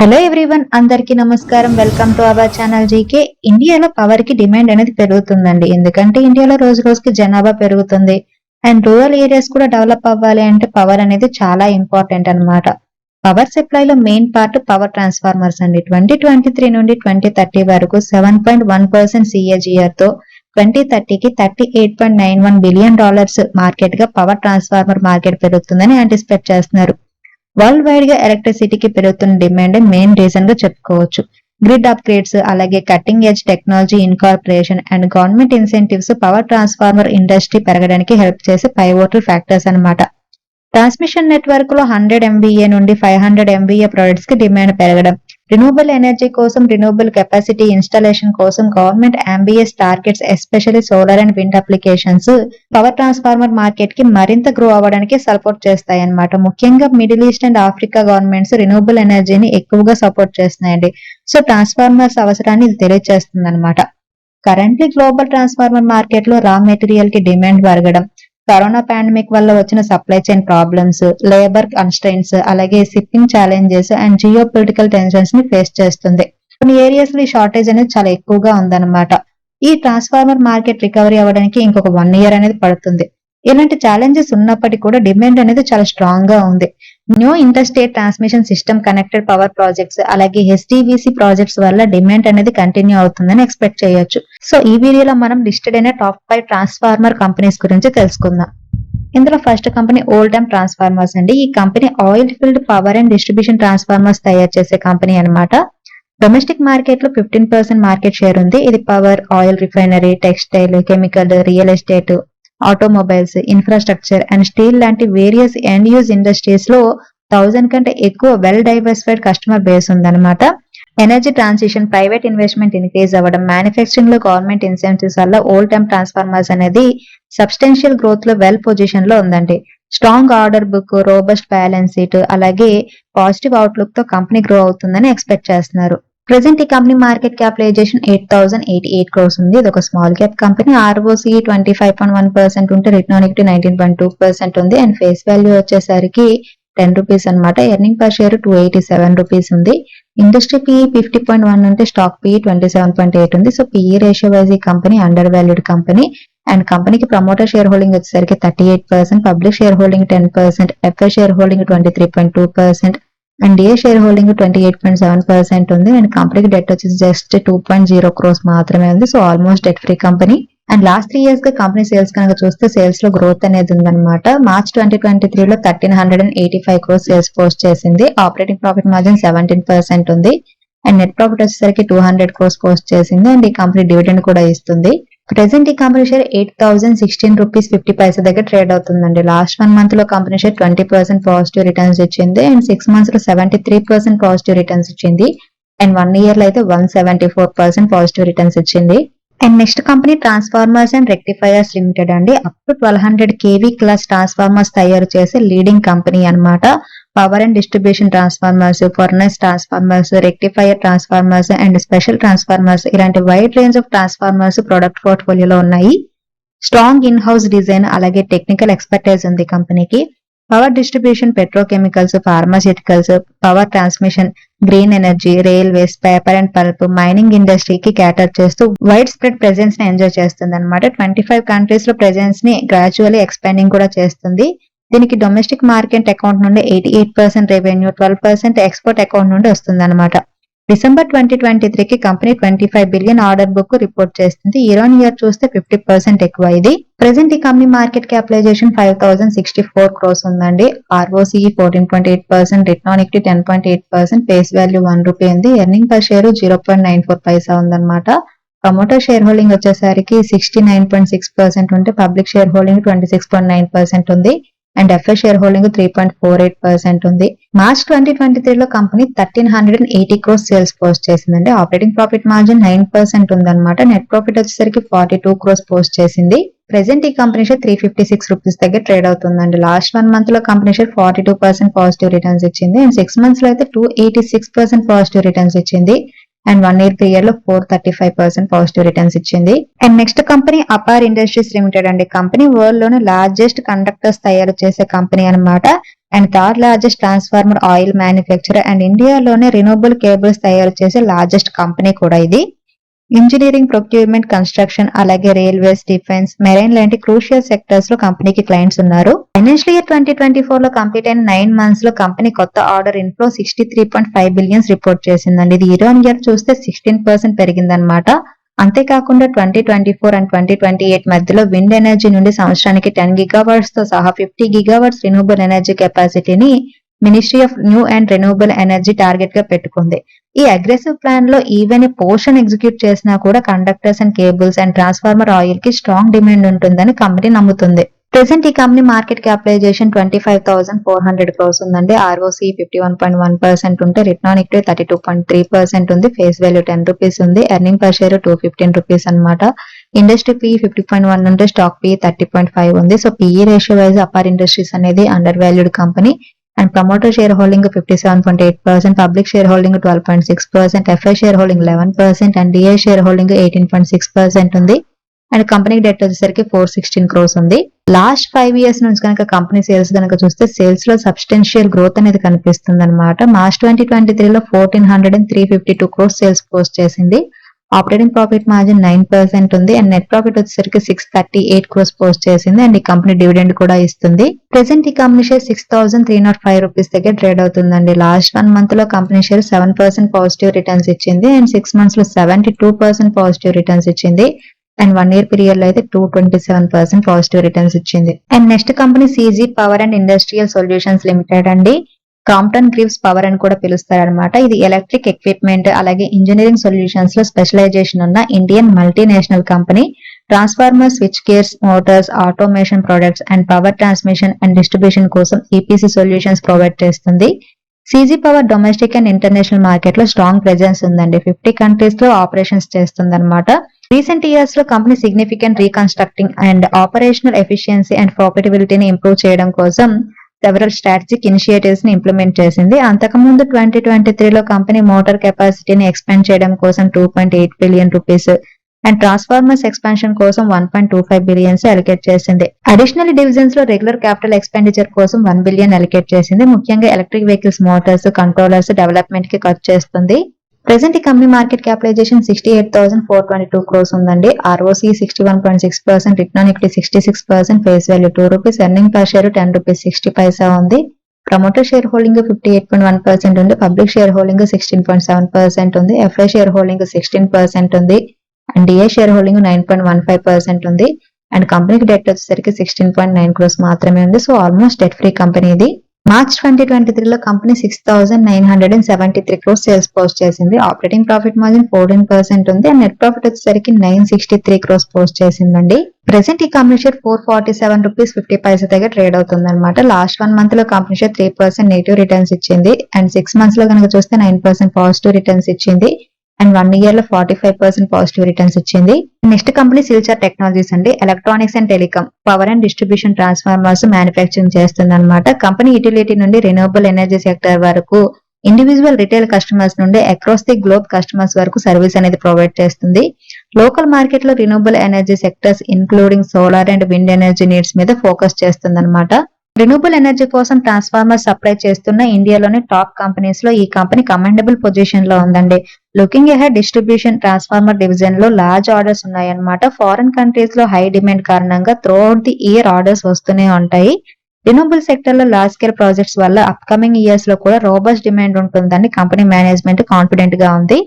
Hello everyone అందరికీ నమస్కారం. Welcome to our channel GK ఇండియాలో పవర్కి డిమాండ్ అనేది పెరుగుతుందండి. ఎందుకంటే ఇండియాలో రోజు రోజుకి జనాభా పెరుగుతుంది. అండ్ రూరల్ ఏరియాస్ కూడా డెవలప్ అవ్వాలి అంటే పవర్ అనేది చాలా ఇంపార్టెంట్ అన్నమాట. పవర్ సప్లై లో మెయిన్ పార్ట్ పవర్ ట్రాన్స్ఫార్మర్స్ అండి. ట్వంటీ ట్వంటీ త్రీ నుండి ట్వంటీ థర్టీ వరకు సెవెన్ పాయింట్ వన్ పర్సెంట్ సిఏజిఆర్తో ట్వంటీ థర్టీకి thirty eight point nine one billion dollars మార్కెట్గా పవర్ ట్రాన్స్ఫార్మర్ మార్కెట్ పెరుగుతుందని యాంటిసిపేట్ చేస్తున్నారు. వరల్డ్ వైడ్గా ఎలక్ట్రిసిటీకి పెరుగుతున్న డిమాండ్ మెయిన్ రీజన్గా చెప్పుకోవచ్చు. గ్రిడ్ అప్గ్రేడ్స్ అలాగే cutting edge technology incorporation and government incentives power transformer industry పెరగడానికి హెల్ప్ చేసే పైవోటల్ ఫ్యాక్టర్స్ అన్నమాట. ట్రాన్స్మిషన్ నెట్వర్క్లో హండ్రెడ్ ఎంబీఏ నుండి ఫైవ్ హండ్రెడ్ ఎంబీఏ ప్రొడక్ట్స్కి డిమాండ్ పెరగడం. రినూవబుల్ ఎనర్జీ కోసం రినూవబుల్ కెపాసిటీ ఇన్స్టాలేషన్ కోసం government ambitious targets especially solar and wind applications power transformer మార్కెట్కి మరింత గ్రో అవ్వడానికి సపోర్ట్ చేస్తాయి అనమాట ముఖ్యంగా Middle East and Africa governments renewable ఎనర్జీని ఎక్కువగా సపోర్ట్ చేస్తున్నాయండి. సో ట్రాన్స్ఫార్మర్స్ అవసరాన్ని ఇది తెలియజేస్తుంది అనమాట కరెంట్లీ గ్లోబల్ ట్రాన్స్ఫార్మర్ మార్కెట్లో రా మెటీరియల్కి డిమాండ్ పెరగడం కరోనా పాండమిక్ వల్ల వచ్చిన supply chain problems labour constraints అలాగే shipping challenges and geopolitical టెన్షన్స్ని ఫేస్ చేస్తుంది. కొన్ని ఏరియాస్లో ఈ షార్టేజ్ అనేది చాలా ఎక్కువగా ఉందన్నమాట. ఈ ట్రాన్స్ఫార్మర్ మార్కెట్ రికవరీ అవ్వడానికి ఇంకొక వన్ ఇయర్ అనేది పడుతుంది. ఇలాంటి ఛాలెంజెస్ ఉన్నప్పటికీ కూడా డిమాండ్ అనేది చాలా స్ట్రాంగ్గా ఉంది. New interstate transmission system connected power projects అలాగే హెచ్డివిసి ప్రాజెక్ట్స్ వల్ల డిమాండ్ అనేది కంటిన్యూ అవుతుందని ఎక్స్పెక్ట్ చేయొచ్చు. సో ఈ వీడియోలో మనం లిస్టెడ్ అయిన టాప్ ఫైవ్ ట్రాన్స్ఫార్మర్ కంపెనీస్ గురించి తెలుసుకుందాం. ఇందులో first company old time transformers అండి. ఈ company oil filled power and distribution transformers తయారు చేసే కంపెనీ అన్నమాట. డొమెస్టిక్ మార్కెట్లో ఫిఫ్టీన్ పర్సెంట్ మార్కెట్ షేర్ ఉంది. ఇది power oil refinery textile chemical real estate automobiles infrastructure and steel లాంటి వేరియస్ ఎండ్ యూజ్ ఇండస్ట్రీస్లో థౌజండ్ కంటే ఎక్కువ వెల్ డైవర్సిఫైడ్ కస్టమర్ బేస్ ఉందన్నమాట. Energy transition private investment increase అవ్వడం మ్యానుఫ్యాక్చరింగ్లో గవర్నమెంట్ ఇన్సెంటివ్స్ వల్ల ఓల్డ్ టైమ్ ట్రాన్స్ఫార్మర్స్ అనేది సబ్స్టెన్షియల్ గ్రోత్లో వెల్ పొజిషన్లో ఉందండి. Strong order book robust balance sheet అలాగే పాజిటివ్ అవుట్లుక్తో కంపెనీ గ్రో అవుతుందని ఎక్స్పెక్ట్ చేస్తున్నారు. ప్రెసెంట్ ఈ company market capitalization eight thousand eighty eight crores ఉంది. ఇది ఒక small cap company ROC twenty five point one percent ఉంటే return on equity nineteen point two percent ఉంది. అండ్ ఫేస్ వాల్యూ వచ్చేసరికి ten rupees అనమాట earning per share two eighty seven rupees ఉంది industry PE fifty point one ఉంటే stock PE twenty seven point eight ఉంది. So PE ratio wise ఈ company under valued company and కంపెనీకి promoter share holding వచ్చేసరికి thirty eight percent public share holding ten percent FI shareholding twenty three point two percent and A shareholding twenty eight point seven percent ఉంది and కంపెనీకి debt వచ్చేసి just two point zero crores మాత్రమే ఉంది. So almost debt free company and last three ఇయర్స్గా company sales కనుక చూస్తే సేల్స్లో growth అనేది ఉందన్నమాట. మార్చ్ ట్వంటీ ట్వంటీ త్రీ లో thirteen hundred and eighty five crores sales post చేసింది. Operating profit margin seventeen percent ఉంది. అండ్ నెట్ ప్రాఫిట్ వచ్చేసరికి టూ హండ్రెడ్ క్రోస్ పోస్ట్ చేసింది. అండ్ ఈ కంపెనీ డివిడెండ్ కూడా ఇస్తుంది. ప్రెసెంట్ ఈ company share eight thousand sixteen rupees fifty paisa దగ్గర trade అవుతుందండి. లాస్ట్ వన్ మంత్లో company share twenty percent positive returns ఇచ్చింది. అండ్ సిక్స్ మంత్స్లో seventy three percent positive returns ఇచ్చింది. అండ్ వన్ ఇయర్లో అయితే one seventy four percent positive returns ఇచ్చింది. And next company transformers and rectifiers limited అండి. Up to twelve hundred KV class transformers తయారు చేసే leading company అన్నమాట. Power and distribution transformers furnace transformers rectifier transformers and special transformers ఇలాంటి wide range of transformers product పోర్ట్ఫోలియోలో ఉన్నాయి. Strong in house design అలాగే technical expertise ఉంది కంపెనీకి power distribution petrochemicals pharmaceuticals power transmission green energy railways paper and pulp mining ఇండస్ట్రీకి cater చేస్తూ wide spread ప్రెజెన్స్ని enjoy చేస్తుంది అనమాట twenty five కంట్రీస్లో ప్రెజెన్స్ని గ్రాడ్యువల్లీ ఎక్స్పాండింగ్ కూడా చేస్తుంది. దీనికి డొమెస్టిక్ మార్కెట్ అకౌంట్ నుండి eighty eight percent revenue twelve percent export account నుండి వస్తుందన్నమాట. డిసెంబర్ ట్వంటీ ట్వంటీ త్రీకి company twenty five billion order book report చేస్తుంది. ఇయర్ ఆన్ ఇయర్ చూస్తే ఫిఫ్టీ పర్సెంట్ ఎక్కువ. ఇది ప్రెసెంట్ ఈ company market capitalization five thousand sixty four crores ఉందండి ROC fourteen point eight percent return on ten point eight percent face value one rupee ఉంది. Earning per share zero point nine four paisa ఉందన్నమాట. Promoter share holding వచ్చేసరికి sixty nine point six percent ఉంటే public shareholding twenty six point nine percent ఉంది. And FI shareholding three point four eight percent ఉంది. March twenty twenty three లో company thirteen hundred and eighty crores sales post చేసిందండి. Operating profit margin nine percent ఉందన్నమాట. Net profit వచ్చేసరికి forty two crores post చేసింది. Present ఈ company share three fifty six rupees దగ్గర trade అవుతుందండి. Last one మంత్లో company share forty two percent positive returns ఇచ్చింది. And six మంత్స్లో అయితే two eighty six percent positive returns ఇచ్చింది. అండ్ వన్ ఇయర్ పీరియడ్లో four thirty five percent positive returns ఇచ్చింది. And next company Apar industries limited అండి. Company వరల్డ్లోనే largest conductors తయారు చేసే కంపెనీ అన్నమాట. And third largest transformer oil manufacture and ఇండియాలోనే రినోబుల్ కేబుల్స్ తయారు చేసే లార్జెస్ట్ కంపెనీ కూడా ఇది. ఇంజనీరింగ్ ప్రొక్యూర్మెంట్ కన్స్ట్రక్షన్ అలాగే రైల్వేస్ డిఫెన్స్ మెరైన్ లాంటి క్రూషియల్ సెక్టర్స్లో కంపెనీకి క్లయింట్స్ ఉన్నారు. ఫైనాన్షియల్ ఇయర్ ట్వంటీ ట్వంటీ ఫోర్లో కంప్లీట్ అయిన నైన్ మంత్స్లో కంపెనీ కొత్త order inflow sixty three point five billions report చేసిందండి. ఇది ఇయర్ ఆన్ ఇయర్ చూస్తే సిక్స్టీన్ పర్సెంట్ పెరిగిందనమాట అంతేకాకుండా twenty twenty four and twenty twenty eight మధ్యలో విండ్ ఎనర్జీ నుండి సంవత్సరానికి టెన్ గిగావర్ట్స్తో సహా ఫిఫ్టీ గిగావర్ట్స్ రిన్యూబుల్ ఎనర్జీ కెపాసిటీని ministry of new and renewable energy టార్గెట్గా పెట్టుకుంది. ఈ అగ్రెసివ్ ప్లాన్లో ఈవెన్ పోర్షన్ ఎగ్జిక్యూట్ చేసినా కూడా conductors and cables and transformer ఆయిల్కి strong demand ఉంటుందని కంపెనీ నమ్ముతుంది. ప్రెసెంట్ ఈ company market capitalization twenty five thousand four hundred crores ఉందండి ROC fifty one point one percent ఉంటే return on equity thirty two point three percent ఉంది. Face value ten rupees ఉంది. Earning per share two fifteen rupees అనమాట industry P fifty point one ఉంటే stock P thirty point five ఉంది. So PE ratio wise Apar industries అనేది under valued company and promoter share holding fifty seven point eight percent public share holding twelve point six percent FI share holding eleven percent and DI share holding eighteen point six percent ఉంది. And company debt వచ్చేసరికి four sixteen crores ఉంది. Last five years నుంచి కనుక company sales కనుక చూస్తే సేల్స్లో substantial growth అనేది కనిపిస్తుంది అనమాట మార్చ్ ట్వంటీ ట్వంటీ త్రీలో fourteen hundred and three fifty two crores sales post చేసింది. Operating profit margin nine percent ఉంది అండ్ నెట్ ప్రాఫిట్ వచ్చేసరికి six thirty eight crores post చేసింది అండ్ ఈ కంపెనీ డివిడెండ్ కూడా ఇస్తుంది. ప్రెసెంట్ ఈ company share six thousand three nought five rupees దగ్గర trade అవుతుందండి. లాస్ట్ వన్ మంత్లో company share seven percent positive returns ఇచ్చింది అండ్ సిక్స్ మంత్స్లో seventy two percent positive returns ఇచ్చింది అండ్ వన్ ఇయర్ పీరియడ్లో అయితే two twenty seven percent positive returns ఇచ్చింది. And next company CG power and industrial solutions limited అండి. Crompton Greaves power అని కూడా పిలుస్తారనమాట ఇది ఎలక్ట్రిక్ ఎక్విప్మెంట్ అలాగే ఇంజనీరింగ్ సొల్యూషన్స్లో స్పెషలైజేషన్ ఉన్న Indian multinational company transformer switch gears motors automation products and power transmission and distribution కోసం ఈపీసీ సొల్యూషన్స్ ప్రొవైడ్ చేస్తుంది. CG power domestic and international మార్కెట్లో స్ట్రాంగ్ ప్రెజెన్స్ ఉందండి. ఫిఫ్టీ కంట్రీస్లో ఆపరేషన్స్ చేస్తుంది అనమాట రీసెంట్ ఇయర్స్లో company significant reconstructing and operational efficiency and ప్రాఫిటబిలిటీని improve చేయడం కోసం సెవరల్ స్ట్రాటజిక్ ఇనిషియేటివ్స్ని ఇంప్లిమెంట్ చేసింది. అంతకుముందు ట్వంటీ ట్వంటీ త్రీలో కంపెనీ మోటార్ కెపాసిటీని ఎక్స్పాండ్ చేయడం కోసం two point eight billion rupees and transformers expansion కోసం one point two five billions allocate చేసింది. అడిషనల్ డివిజన్స్లో రెగ్యులర్ క్యాపిటల్ ఎక్స్పెండిచర్ కోసం వన్ బిలియన్ అలికేట్ చేసింది. ముఖ్యంగా ఎలక్ట్రిక్ వెహికల్స్ మోటార్స్ కంట్రోలర్స్ డెవలప్మెంట్కి ఖర్చు చేస్తుంది. ప్రెసెంట్ ఈ company market capitalization sixty eight thousand four twenty two crores ఉందండి. ROC sixty one point six percent return equity sixty six percent face value two rupees earning per share ten rupees sixty paisa ఉంది. Promoter share holding fifty eight point one percent ఉంది. Public share holding sixteen point seven percent ఉంది. FI share holding sixteen percent ఉంది. And DA share holding nine point one five percent ఉంది. And కంపెనీకి debt వచ్చేసరికి sixteen point nine crores మాత్రమే ఉంది. So almost debt free company ఇది. March twenty twenty త్రీలో company six thousand nine hundred and seventy three crores sales post చేసింది. Operating profit margin fourteen percent ఉంది and net profit వచ్చేసరికి nine sixty three crores post చేసిందండి. Present ఈ company share four forty seven rupees fifty paisa దగ్గర trade అవుతుంది అనమాట last one మంత్లో company share three percent negative returns ఇచ్చింది. And six మంత్స్లో కనుక చూస్తే నైన్ పర్సెంట్ పాజిటివ్ రిటర్న్స్ ఇచ్చింది. అండ్ వన్ ఇయర్లో forty five percent positive returns వచ్చింది. నెక్స్ట్ కంపెనీ సిల్చర్ టెక్నాలజీస్ అండి. Electronics and telecom power and distribution transformers manufacturing చేస్తుంది అనమాట కంపెనీ యూటిలిటీ నుండి రెన్యూవబుల్ ఎనర్జీ సెక్టర్ వరకు ఇండివిజువల్ రిటైల్ కస్టమర్స్ నుండి అక్రాస్ ది గ్లోబ్ కస్టమర్స్ వరకు సర్వీస్ అనేది ప్రొవైడ్ చేస్తుంది. లోకల్ మార్కెట్లో renewable energy sectors including solar and wind energy needs మీద ఫోకస్ చేస్తుంది రినూబుల్ ఎనర్జీ కోసం ట్రాన్స్ఫార్మర్ సప్లై చేస్తున్న ఇండియాలోని టాప్ కంపెనీస్లో ఈ కంపెనీ కమెండబుల్ పొజిషన్లో ఉందండి. లుకింగ్ ఎహెడ్ డిస్ట్రిబ్యూషన్ ట్రాన్స్ఫార్మర్ డివిజన్లో లార్జ్ ఆర్డర్స్ ఉన్నాయన్నమాట. ఫారిన్ కంట్రీస్లో హై డిమాండ్ కారణంగా throughout the year orders వస్తూనే ఉంటాయి. రినూబుల్ సెక్టర్లో లార్జ్ స్కేల్ ప్రాజెక్ట్స్ వల్ల అప్కమింగ్ ఇయర్స్లో కూడా రోబస్ట్ డిమాండ్ ఉంటుందని కంపెనీ మేనేజ్మెంట్ కాన్ఫిడెంట్గా ఉంది.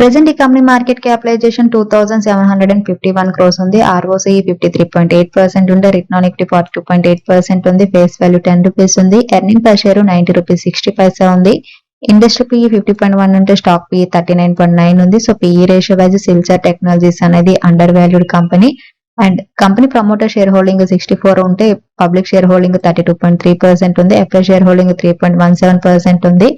ప్రెసెంట్ ఈ company market capitalization two thousand seven hundred and fifty one crores ఉంది ROC fifty three point eight percent ఉంది. Return on forty two point eight percent ఉంది. ఫేస్ వాల్యూ టెన్ రూపీస్ ఉంది. Earning per share ninety rupees sixty paisa ఉంది. Industry PE fifty point one ఉంటే stock PE thirty nine point nine ఉంది. So PE ratio wise Shilchar technologies అనేది under valued company and company promoter share holding sixty four ఉంటే public share holding thirty two point three percent ఉంది. FI share holding three point one seven percent ఉంది.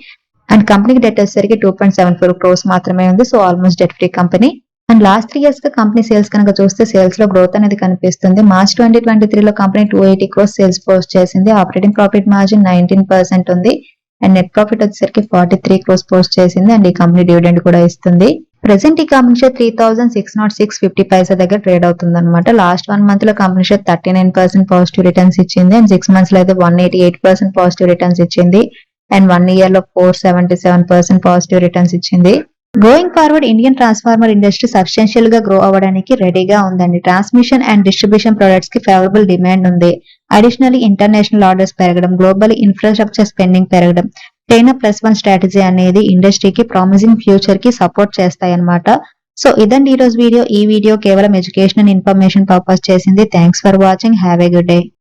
And కంపెనీకి debt వచ్చేసరికి two point seven four crores మాత్రమే ఉంది. So almost debt free company and last three ఇయర్స్గా company sales కనుక చూస్తే సేల్స్లో గ్రోత్ అనేది కనిపిస్తుంది. మార్చ్ ట్వంటీ ట్వంటీ త్రీలో company two eighty crores sales post చేసింది. Operating profit margin nineteen percent ఉంది. అండ్ నెట్ ప్రాఫిట్ వచ్చేసరికి ఫార్టీ త్రీ క్రోస్ పోస్ట్ చేసింది. అండ్ ఈ కంపెనీ డివిడెండ్ కూడా ఇస్తుంది. ప్రెసెంట్ ఈ company share three thousand six nought six fifty paisa దగ్గర ట్రేడ్ అవుతుంది అనమాట లాస్ట్ వన్ మంత్లో company share thirty nine percent positive returns ఇచ్చింది. అండ్ సిక్స్ మంత్స్లో అయితే one eighty eight percent positive returns ఇచ్చింది. అండ్ వన్ ఇయర్లో four seventy seven percent positive returns ఇచ్చింది. Going forward Indian transformer industry సబ్స్టెన్షియల్గా grow అవ్వడానికి రెడీగా ఉందండి. ట్రాన్స్మిషన్ అండ్ డిస్ట్రిబ్యూషన్ ప్రొడక్ట్స్కి ఫేవరబుల్ డిమాండ్ ఉంది. అడిషనల్లీ ఇంటర్నేషనల్ ఆర్డర్స్ పెరగడం గ్లోబల్ ఇన్ఫ్రాస్ట్రక్చర్ స్పెండింగ్ పెరగడం చైనా ప్లస్ వన్ స్ట్రాటజీ అనేది ఇండస్ట్రీకి ప్రామిసింగ్ ఫ్యూచర్కి సపోర్ట్ చేస్తాయి అన్నమాట సో ఇదండి ఈ రోజు వీడియో ఈ వీడియో కేవలం ఎడ్యుకేషన్ ఇన్ఫర్మేషన్ పర్పస్ చేసింది. Thanks for watching have a good day